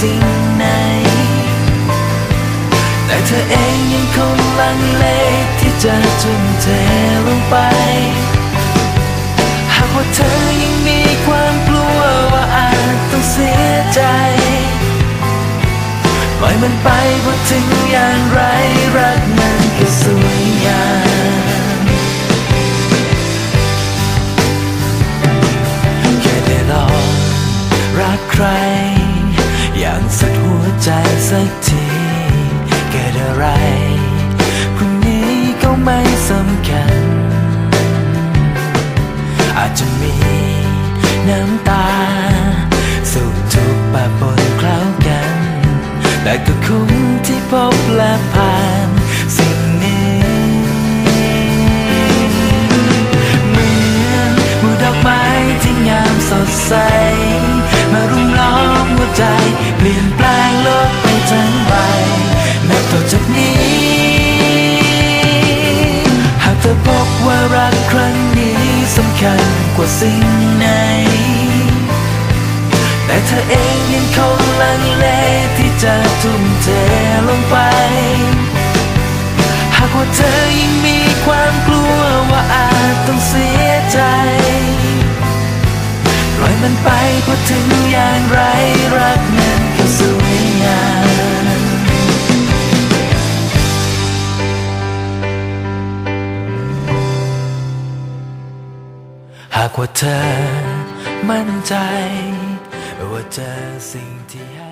สิ่งไหน แต่เธอเองยังคงลังเลที่จะทุ่มเทลงไป หากว่าเธอยังมีความกลัวว่าอาจต้องเสียใจปล่อยมันไปเพราะถึงอย่างไรรักมันก็สวยงามแค่ได้ลองรักใคร สุดหัวใจสักทีเกิดอะไรพรุ่งนี้ก็ไม่สำคัญ อาจจะมีน้ำตา สุขทุกข์ปะปนเคล้ากัน แต่ก็คุ้มที่พบและผ่านสิ่งนี้เหมือนมูดอกไม้ที่งามสดใส มารุมล้อม ใจ เปลี่ยนแปลงโลกไปทั้งใบนับต่อจากนี้ หากเธอพบว่ารักครั้งนี้สำคัญกว่าสิ่งไหน แต่เธอเองยังคงลังเลที่จะทุ่มเทลงไป หากว่าเธอยัง มันไปพูดถึงอย่างไรรักนั้นก็สวยงามหากว่าเธอมั่นใจ ว่าเจอสิ่งที่